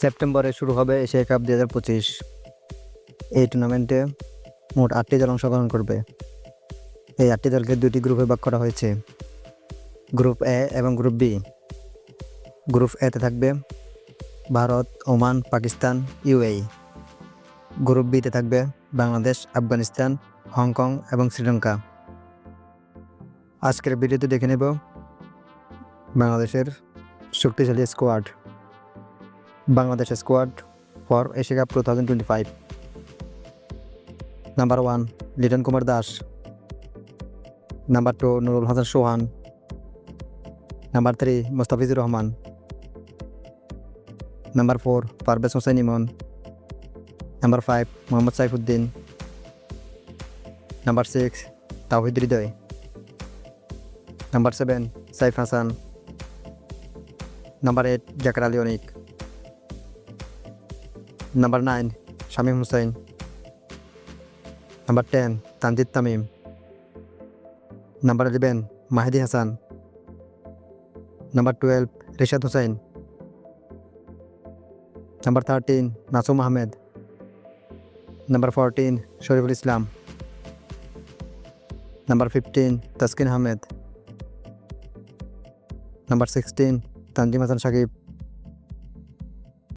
সেপ্টেম্বরে শুরু হবে এশিয়া কাপ দু হাজার পঁচিশ। এই টুর্নামেন্টে মোট আটটি দল অংশগ্রহণ করবে। এই আটটি দলকে দুটি গ্রুপে ভাগ করা হয়েছে। গ্রুপ এ এবং গ্রুপ বি গ্রুপ এতে থাকবে Bharat, Oman, Pakistan UAE group বিতে থাকবে বাংলাদেশ, আফগানিস্তান, হংকং এবং শ্রীলঙ্কা। আজকের ভিডিওতে দেখে নেব বাংলাদেশের শক্তিশালী squad Bangladesh squad for Asia cup two thousand twenty five number one Liton Kumar Das. Number two Nurul Hasan Sohan. Number three Mustafizur Rahman. Number four Parvez Hossain Emon. Number five Mohammad Saifuddin. Number six Towhid Hridoy. Number seven Saif Hasan. Number eight Jaker Ali Anik. Number nine Shamim Hossain number ten Tanzid Tamim number eleven Mahedi Hasan number twelve Rishad Hossain number thirteen Nasum Ahmed number fourteen Shoriful Islam number fifteen Taskin Ahmed number sixteen Tanzim Hasan Sakib